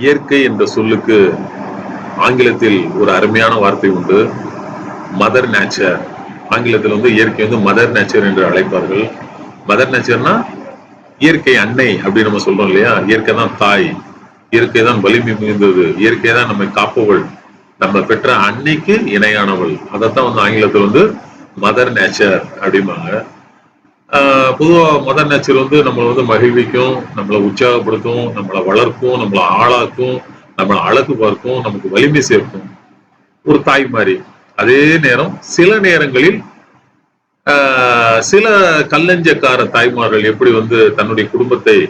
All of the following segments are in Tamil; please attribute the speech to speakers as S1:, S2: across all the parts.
S1: இயற்கை என்ற சொல்லுக்கு ஆங்கிலத்தில் ஒரு அருமையான வார்த்தை உண்டு. மதர் நேச்சர் ஆங்கிலத்தில் வந்து இயற்கை வந்து மதர் நேச்சர் என்று அழைப்பார்கள். மதர் நேச்சர்னா இயற்கை அன்னை அப்படின்னு நம்ம சொல்றோம் இல்லையா? இயற்கை தான் தாய். இயற்கை தான் வலிமை மிகுந்தது. இயற்கை தான் நம்மை காப்பவள். நம்ம பெற்ற அன்னைக்கு இணையானவள். அதைத்தான் வந்து ஆங்கிலத்தில் வந்து மதர் நேச்சர் அப்படிம்பாங்க. ஆஹ் பொதுவா மதர் நேச்சர் வந்து நம்மளை வந்து மகிழ்விக்கும் நம்மளை உற்சாகப்படுத்தும் நம்மளை வளர்க்கும் நம்மளை ஆளாக்கும் நம்மளை அழகு பார்க்கும் நமக்கு வலிமை சேர்க்கும். ஒரு தாய் மாதிரி. அதே நேரம் சில நேரங்களில் ஆஹ் சில கல்லஞ்சக்கார தாய்மார்கள் எப்படி வந்து தன்னுடைய குடும்பத்தை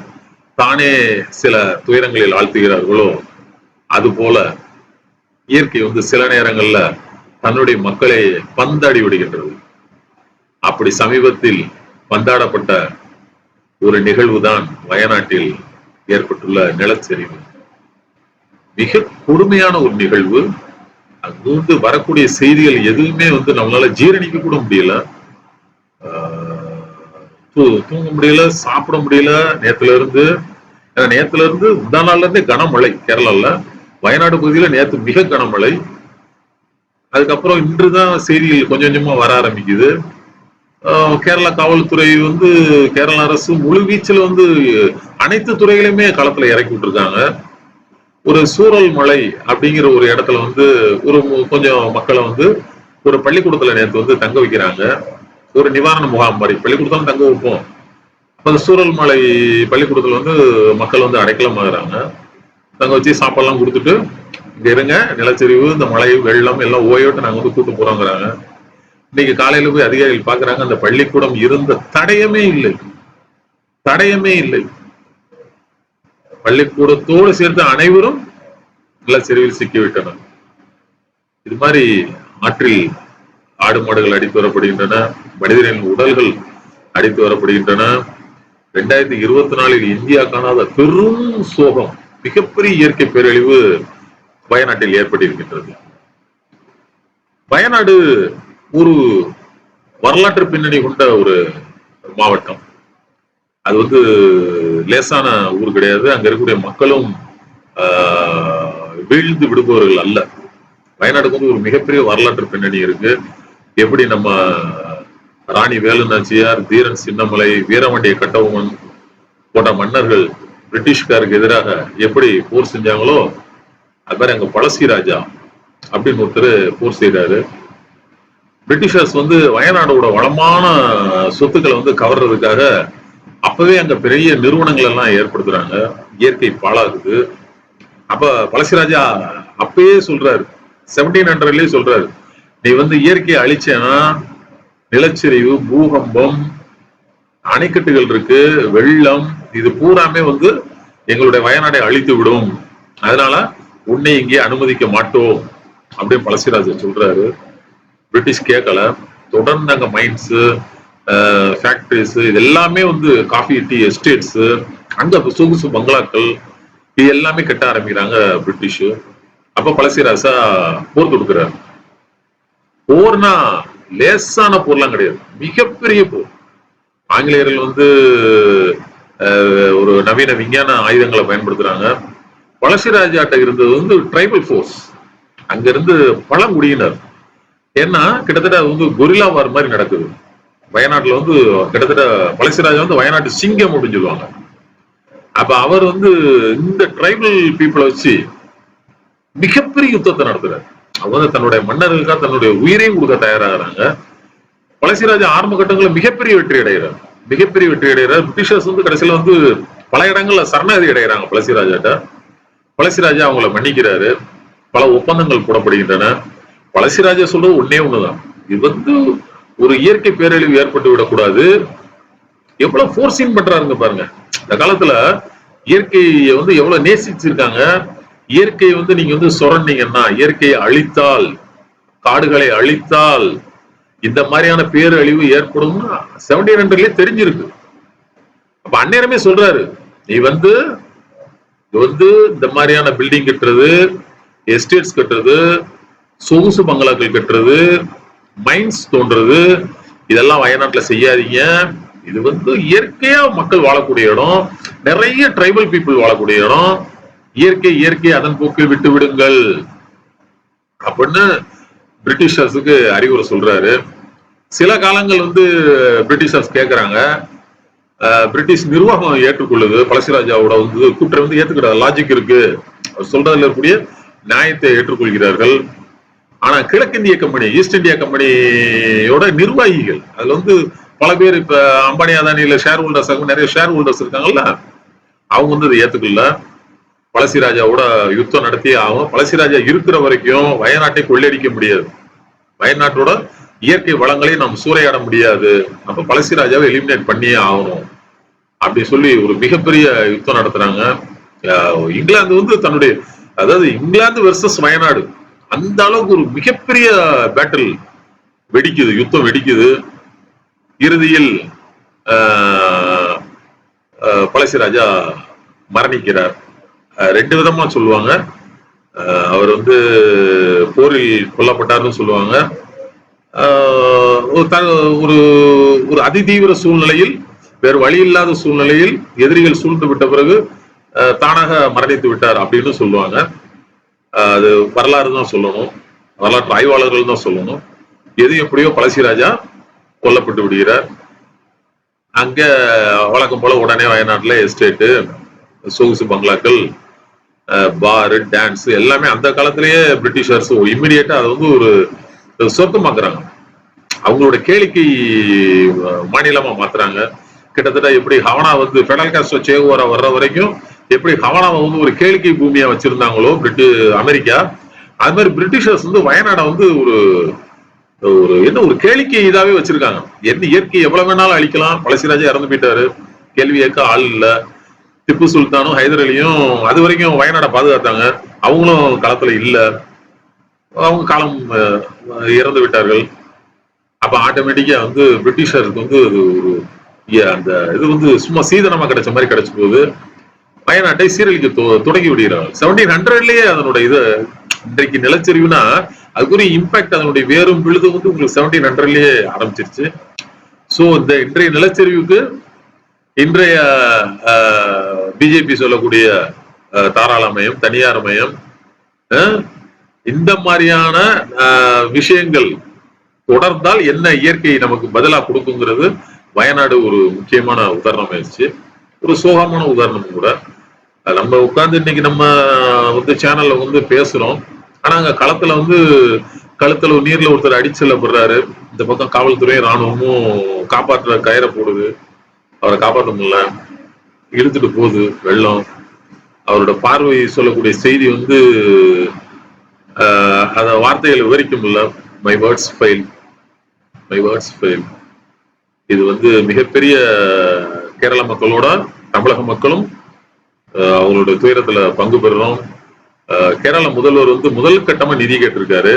S1: தானே சில துயரங்களில் ஆழ்த்துகிறார்களோ அது போல இயற்கை வந்து சில நேரங்கள்ல தன்னுடைய மக்களை பந்தாடி விடுகின்றது. அப்படி சமீபத்தில் பந்தாடப்பட்ட ஒரு நிகழ்வுதான் வயநாட்டில் ஏற்பட்டுள்ள நிலச்சரிவு. மிக கொடுமையான ஒரு நிகழ்வு. அங்கு வந்து வரக்கூடிய செய்திகள் எதுவுமே வந்து நம்மளால ஜீரணிக்க கூட முடியல. ஆஹ் தூ- தூங்க முடியல சாப்பிட முடியல. நேத்துல இருந்து ஏன்னா நேத்துல இருந்து முந்தா நாள்ல இருந்தே கனமழை கேரளால. வயநாடு பகுதியில நேத்து மிக கனமழை. அதுக்கப்புறம் இன்றுதான் செய்திகள் கொஞ்சம் கொஞ்சமா வர ஆரம்பிக்குது. கேரளா காவல்துறை வந்து கேரள அரசு முழுவீச்சில் வந்து அனைத்து துறைகளையுமே களத்தில் இறக்கி விட்டுருக்காங்க. ஒரு சூரல் மலை அப்படிங்கிற ஒரு இடத்துல வந்து ஒரு கொஞ்சம் மக்களை வந்து ஒரு பள்ளிக்கூடத்துல நேற்று வந்து தங்க வைக்கிறாங்க. ஒரு நிவாரண முகாம் மாதிரி பள்ளிக்கூடத்துல தங்க வைப்போம். அந்த சூரல் மலை பள்ளிக்கூடத்துல வந்து மக்கள் வந்து அடைக்கலமாகறாங்க. தங்க வச்சு சாப்பாடுலாம் கொடுத்துட்டு இங்க இருங்க நிலச்சரிவு இந்த மழை வெள்ளம் எல்லாம் ஓயோட்டு நாங்க வந்து கூட்டு போறோங்கிறாங்க. இன்னைக்கு காலையில போய் அதிகாரிகள் பாக்குறாங்க அந்த பள்ளிக்கூடம் இருந்த தடயமே இல்லை. தடயமே இல்லை. பள்ளிக்கூடத்தோடு சேர்ந்த அனைவரும் நல்ல சிறுவில் சிக்கிவிட்டனர். இது மாதிரி ஆற்றில் ஆடு மாடுகள் அடித்து வரப்படுகின்றன மனிதனின் உடல்கள் அடித்து வரப்படுகின்றன. ரெண்டாயிரத்தி இருபத்தி நாலில் இந்தியா காணாத பெரும் சோகம் மிகப்பெரிய இயற்கை பேரழிவு வயநாட்டில் ஏற்பட்டிருக்கின்றது. வயநாடு ஒரு வரலாற்று பின்னணி கொண்ட ஒரு மாவட்டம். அது வந்து லேசான ஊர் கிடையாது. அங்க இருக்கக்கூடிய மக்களும் ஆஹ், வீழ்ந்து விடுபவர்கள் அல்ல. வயநாடுக்கு வந்து ஒரு மிகப்பெரிய வரலாற்று பின்னணி இருக்கு. எப்படி நம்ம ராணி வேலு நாச்சியார் தீரன் சின்னமலை வீரமண்டிய கட்டபொம்மன் போன்ற மன்னர்கள் பிரிட்டிஷ்காருக்கு எதிராக எப்படி போர் செஞ்சாங்களோ அது மாதிரி அங்க பழசி ராஜா அப்படின்னு ஒருத்தர் போர் செய்றாரு பிரிட்டிஷர்ஸ் வந்து வயநாடோட வளமான சொத்துக்களை வந்து கவர்றதுக்காக அப்பவே அங்க பெரிய நிறுவனங்கள் எல்லாம் ஏற்படுத்துறாங்க. இயற்கை பாழாகுது. அப்ப பழசிராஜா அப்பயே சொல்றாரு. செவன்டீன் ஹண்ட்ரட்லயே சொல்றாரு. நீ வந்து இயற்கையை அழிச்சேன்னா நிலச்சரிவு பூகம்பம் அணைக்கட்டுகள் இருக்கு வெள்ளம் இது பூராமே வந்து எங்களுடைய வயநாடை அழித்து விடும். அதனால உன்னை இங்கே அனுமதிக்க மாட்டோம் அப்படின்னு பழசிராஜர் சொல்றாரு. பிரிட்டிஷ் கேட்கல தொடர்ந்து அங்க மைன்ஸ் ஃபேக்டரிஸ் இது எல்லாமே வந்து காஃபி டீ எஸ்டேட்ஸ் அங்க சொகுசு பங்களாக்கள் இது எல்லாமே கட்ட ஆரம்பிக்கிறாங்க பிரிட்டிஷ் அப்ப பழசிராசா போர் தொடுக்கிறார். போர்னா லேசான போர்லாம் கிடையாது. மிகப்பெரிய போர். ஆங்கிலேயர்கள் வந்து ஒரு நவீன விஞ்ஞான ஆயுதங்களை பயன்படுத்துறாங்க. பழசிராஜாட்ட இருந்தது வந்து ட்ரைபல் ஃபோர்ஸ் அங்க இருந்து பழங்குடியினர். ஏன்னா கிட்டத்தட்ட அது வந்து கொரில்லா வார் மாதிரி நடக்குது. வயநாட்டுல வந்து கிட்டத்தட்ட பழசிராஜா வந்து வயநாட்டு சிங்கம் அப்படின்னு சொல்லுவாங்க. அப்ப அவர் வந்து இந்த ட்ரைபல் பீப்புளை வச்சு மிகப்பெரிய யுத்தத்தை நடத்துறாரு. அவங்க வந்து தன்னுடைய மன்னர்களுக்காக தன்னுடைய உயிரையும் கொடுக்க தயாராகிறாங்க. பழசிராஜா ஆரம்ப கட்டங்களில் மிகப்பெரிய வெற்றி அடைகிறார். மிகப்பெரிய வெற்றி அடைகிறார். பிரிட்டிஷர்ஸ் வந்து கடைசியில வந்து பல இடங்கள்ல சரணாகதி அடைகிறாங்க பழசிராஜாட்ட பழசிராஜா அவங்கள மன்னிக்கிறாரு. பல ஒப்பந்தங்கள் போடப்படுகின்றன. பழசிராஜா சொல்றது ஒன்னே ஒண்ணுதான். இது வந்து ஒரு இயற்கை பேரழிவு ஏற்பட்டு விடக்கூடாது. எவ்வளவு ஃபோர்ஸிங் பண்றாருங்க பாருங்க. இந்த காலத்துல இயற்கையை வந்து எவ்வளவு நேசிச்சிருக்காங்க. இயற்கையை வந்து நீங்க வந்து சுரண்டீங்கன்னா இயற்கையை அழித்தால் காடுகளை அழித்தால் இந்த மாதிரியான பேரழிவு ஏற்படும் செவன்டி ரெண்டுலயே தெரிஞ்சிருக்கு. அப்ப அந்நேரமே சொல்றாரு நீ வந்து வந்து இந்த மாதிரியான பில்டிங் கட்டுறது எஸ்டேட்ஸ் கட்டுறது சொகுசு பங்களாக்கள் கட்டுறது மைன்ஸ் தோன்றது இதெல்லாம் வயநாட்டில் செய்யாதீங்க. இது வந்து இயற்கையா மக்கள் வாழக்கூடிய இடம். நிறைய ட்ரைபல் பீப்புள் வாழக்கூடிய இடம். இயற்கை இயற்கை அதன் போக்கில் விட்டு விடுங்கள். அப்படின்னு பிரிட்டிஷர்ஸுக்கு அறிவுரை சொல்றாரு. சில காலங்கள் வந்து பிரிட்டிஷர்ஸ் கேட்குறாங்க பிரிட்டிஷ் நிர்வாகம் ஏற்றுக்கொள்ளுது. பழசிராஜாவோட வந்து கூற்றை வந்து ஏற்றுக்கிற லாஜிக் இருக்கு. அவர் சொல்றதுல இருக்கக்கூடிய நியாயத்தை ஏற்றுக்கொள்கிறார்கள். ஆனா கிழக்கிந்திய கம்பெனி ஈஸ்ட் இந்தியா கம்பெனியோட நிர்வாகிகள் அதுல வந்து பல பேர் இப்ப அம்பானி அதானியில ஷேர் ஹோல்டர்ஸ் நிறைய ஷேர் ஹோல்டர்ஸ் இருக்காங்கல்ல அவங்க வந்து இதை ஏத்துக்கல. பழசிராஜாவோட யுத்தம் நடத்தியே ஆகும். பழசிராஜா இருக்கிற வரைக்கும் வயநாட்டை கொள்ளையடிக்க முடியாது. வயநாட்டோட இயற்கை வளங்களை நாம் சூறையாட முடியாது. நம்ம பழசிராஜாவை எலிமினேட் பண்ணியே ஆகணும். அப்படி சொல்லி ஒரு மிகப்பெரிய யுத்தம் நடத்துறாங்க. இங்கிலாந்து வந்து தன்னுடைய அதாவது இங்கிலாந்து வெர்சஸ் வயநாடு. அந்த அளவுக்கு ஒரு மிகப்பெரிய பேட்டில் வெடிக்குது யுத்தம் வெடிக்குது. இறுதியில் பழசிராஜா மரணிக்கிறார். ரெண்டு விதமா சொல்லுவாங்க. அவர் வந்து போரில் கொல்லப்பட்டார்னு சொல்லுவாங்க. ஒரு த- ஒரு ஒரு அதிதீவிர சூழ்நிலையில் வேறு வழி இல்லாத சூழ்நிலையில் எதிரிகள் சூழ்ந்து விட்ட பிறகு தானாக மரணித்து விட்டார் அப்படின்னு சொல்லுவாங்க. அது வரலாறு தான் சொல்லணும். வரலாற்று ஆய்வாளர்கள் தான் சொல்லணும். எது எப்படியோ பழசிராஜா கொல்லப்பட்டு விடுகிறார். அங்க வழக்கம் போல உடனே வயநாட்டுல எஸ்டேட்டு சொகுசு பங்களாக்கள் பாரு டான்ஸ் எல்லாமே அந்த காலத்திலேயே பிரிட்டிஷர்ஸ் இம்மிடியேட்டா அதை வந்து ஒரு சொர்க்கமாக்குறாங்க. அவங்களோட கேளிக்கை மாநிலமா மாத்துறாங்க. கிட்டத்தட்ட எப்படி ஹவனா வந்து பெடல் காஸ்ட் சேகுவாரா வர்ற வரைக்கும் எப்படி ஹவானாவை வந்து ஒரு கேளிக்கை பூமியா வச்சிருந்தாங்களோ பிரிட்டி அமெரிக்கா. அது மாதிரி பிரிட்டிஷர்ஸ் வந்து வயநாடை வந்து ஒரு ஒரு என்ன ஒரு கேளிக்கை இதாவே வச்சிருக்காங்க. என்ன இயற்கை எவ்வளவு வேணாலும் அழிக்கலாம். பழசிராஜா இறந்து போயிட்டாரு. கேள்வி ஏற்க ஆள் இல்ல. திப்பு சுல்தானும் ஹைதர் அலியும் அது வரைக்கும் வயநாடை பாதுகாத்தாங்க. அவங்களும் களத்துல இல்ல. அவங்க காலம் இறந்து விட்டார்கள். அப்ப ஆட்டோமேட்டிக்கா வந்து பிரிட்டிஷருக்கு வந்து அது ஒரு அந்த இது வந்து சும்மா சீதனமா கிடைச்ச மாதிரி கிடைச்ச போகுது. வயநாட்டை சீரழிக்க தொ- தொடங்கி விடுகிறார்கள் செவன்டீன் ஹண்ட்ரட்லயே அதனுடைய இது இன்றைக்கு நிலச்சரிவுனா அதுக்குரிய இம்பாக்ட் அதனுடைய வேரும் விழுது வந்து உங்களுக்கு செவன்டீன் ஹண்ட்ரட்லயே ஆரம்பிச்சிருச்சு. ஸோ இந்த இன்றைய நிலச்சரிவுக்கு இன்றைய பிஜேபி சொல்லக்கூடிய தாராளமயம் தனியார் மயம் இந்த மாதிரியான விஷயங்கள் தொடர்ந்தால் என்ன இயற்கை நமக்கு பதிலா கொடுக்குங்கிறது வயநாடு ஒரு முக்கியமான உதாரணம் ஆயிடுச்சு ஒரு சோகமான உதாரணம் கூட. நம்ம உட்கார்ந்து இன்னைக்கு நம்ம வந்து சேனல்ல வந்து பேசுறோம். ஆனா அங்க களத்துல வந்து கழுத்துல நீர்ல ஒருத்தர் அடிச்சல்லப்படுறாரு இந்த பக்கம் காவல்துறை ராணுவமும் காப்பாற்றுற கயிறை போடுது. அவரை காப்பாற்ற முடியல இழுத்துட்டு போகுது வெள்ளம். அவரோட பார்வை சொல்லக்கூடிய செய்தி வந்து ஆஹ் அத வார்த்தைகளை விவரிக்க முடியல my words fail my words fail இது வந்து மிகப்பெரிய கேரள மக்களோட தமிழக மக்களும் ஆஹ் அவங்களோட துயரத்துல பங்கு பெறுறோம் கேரள முதல்வர் வந்து முதல் கட்டமா நிதி கேட்டிருக்காரு.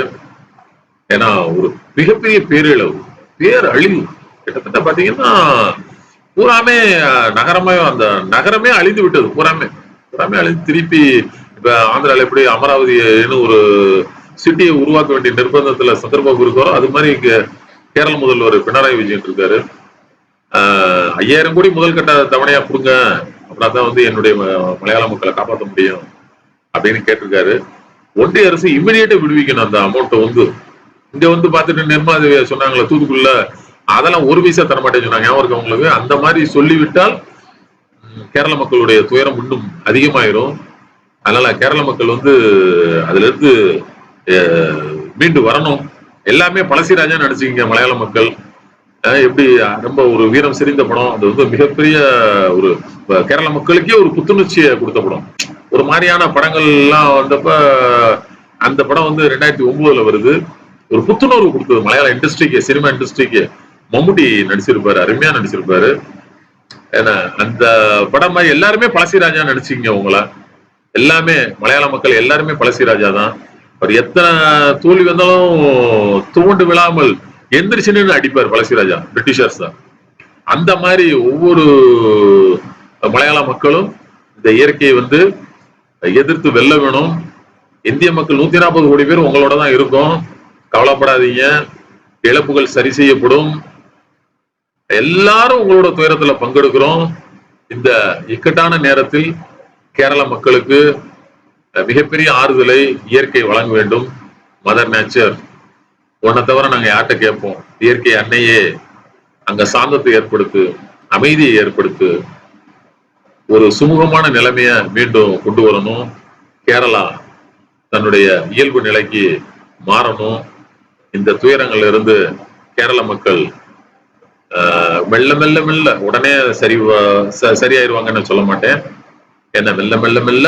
S1: ஏன்னா ஒரு மிகப்பெரிய பேரிழவு பேரழிவு. கிட்டத்தட்ட பாத்தீங்கன்னா பூராமே நகரமே அந்த நகரமே அழிந்து விட்டது பூராமே. பூராமே அழிந்து திருப்பி இப்ப ஆந்திரால எப்படி அமராவதினு ஒரு சிட்டியை உருவாக்க வேண்டிய நிர்பந்தத்துல சந்திரபாபு இருக்காரோ அது மாதிரி கேரள முதல்வர் பினராயி விஜயன் இருக்காரு. ஆஹ், ஐயாயிரம் கோடி முதல் கட்ட தவணையா கொடுங்க. அப்படின்னா தான் வந்து என்னுடைய மலையாள மக்களை காப்பாற்ற முடியும் அப்படின்னு கேட்டிருக்காரு. ஒன்றிய அரசு இம்மிடியேட்டா விடுவிக்கணும் அந்த அமௌண்ட்டை வந்து. இங்க வந்து பார்த்துட்டு நிர்மலா தேவி சொன்னாங்களே தூத்துக்குள்ள அதெல்லாம் ஒரு பைசா தர மாட்டேன்னு சொன்னாங்க. ஞாபகம் இருக்கா அந்த மாதிரி சொல்லிவிட்டால் கேரள மக்களுடைய துயரம் இன்னும் அதிகமாயிரும். அதனால கேரள மக்கள் வந்து அதுல இருந்து மீண்டு வரணும். எல்லாமே பழசிராஜா நினைச்சுக்கிங்க மலையாள மக்கள். எப்படி ரொம்ப ஒரு வீரம் செறிந்த படம். அது வந்து மிகப்பெரிய ஒரு இப்ப கேரள மக்களுக்கே ஒரு புத்துணர்ச்சியை கொடுத்த படம். ஒரு மாதிரியான படங்கள் எல்லாம் வந்தப்ப அந்த படம் வந்து ரெண்டாயிரத்தி ஒன்பதுல வருது. ஒரு புத்துணர்வு கொடுத்தது. மலையாள இண்டஸ்ட்ரிக்கு சினிமா இண்டஸ்ட்ரிக்கு மம்முட்டி நடிச்சிருப்பாரு அருமையா நடிச்சிருப்பாரு. ஏன்னா அந்த படம் மாதிரி எல்லாருமே பழசிராஜா நடிச்சிங்க உங்கள. எல்லாமே மலையாள மக்கள் எல்லாருமே பழசிராஜா தான். அவர் எத்தனை தோல்வி வந்தாலும் தூண்டு விழாமல் எந்திரிச்சுன்னு அடிப்பார் பழசிராஜா பிரிட்டிஷர்ஸ் தான். அந்த மாதிரி ஒவ்வொரு மலையாள மக்களும் இந்த இயற்கையை வந்து எதிர்த்து வெல்ல வேணும். இந்திய மக்கள் நூத்தி நாற்பது கோடி பேர் உங்களோட தான் இருக்கும். கவலைப்படாதீங்க. இழப்புகள் சரி செய்யப்படும். எல்லாரும் உங்களோட துயரத்துல பங்கெடுக்கிறோம். இந்த இக்கட்டான நேரத்தில் கேரள மக்களுக்கு மிகப்பெரிய ஆறுதலை இயற்கை வழங்க வேண்டும். மதர் நேச்சர் உன்னை தவிர நாங்க யார்கிட்ட கேட்போம்? இயற்கை அன்னையே அங்க சாந்தத்தை ஏற்படுத்து அமைதியை ஏற்படுத்து ஒரு சுமூகமான நிலைமைய மீண்டும் கொண்டு வரணும். கேரளா தன்னுடைய இயல்பு நிலைக்கு மாறணும். இந்த துயரங்கள்ல இருந்து கேரள மக்கள் ஆஹ், மெல்ல மெல்ல மெல்ல உடனே சரி சரியாயிருவாங்கன்னு சொல்ல மாட்டேன். என்ன மெல்ல மெல்ல மெல்ல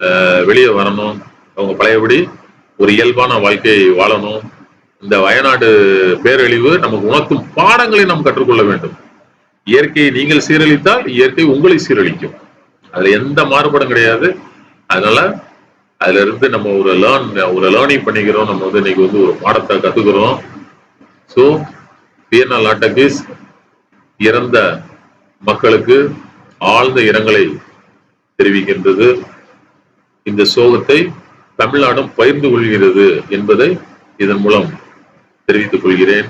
S1: ஆஹ், வெளியே வரணும். அவங்க பழையபடி ஒரு இயல்பான வாழ்க்கையை வாழணும். இந்த வயநாடு பேரழிவு நமக்கு உணர்த்தும் பாடங்களை நாம் கற்றுக்கொள்ள வேண்டும். இயற்கையை நீங்கள் சீரழித்தால் இயற்கை உங்களை சீரழிக்கும். அதுல எந்த மாறுபாடும் கிடையாது. அதனால அதுல இருந்து நம்ம ஒரு லேர்ன் ஒரு லேர்னிங் பண்ணிக்கிறோம். நம்ம வந்து இன்னைக்கு வந்து ஒரு பாடத்தை கத்துக்கிறோம். ஸோ வியன்னா லாட்டகிஸ் இறந்த மக்களுக்கு ஆழ்ந்த இரங்கலை தெரிவிக்கின்றது. இந்த சோகத்தை தமிழ்நாடும் பகிர்ந்து கொள்கிறது என்பதை இதன் மூலம் தெரிவித்துக் கொள்கிறேன்.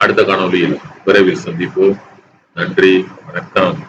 S1: அடுத்த காணொளியில் விரைவில் சந்திப்போம். நன்றி வணக்கம்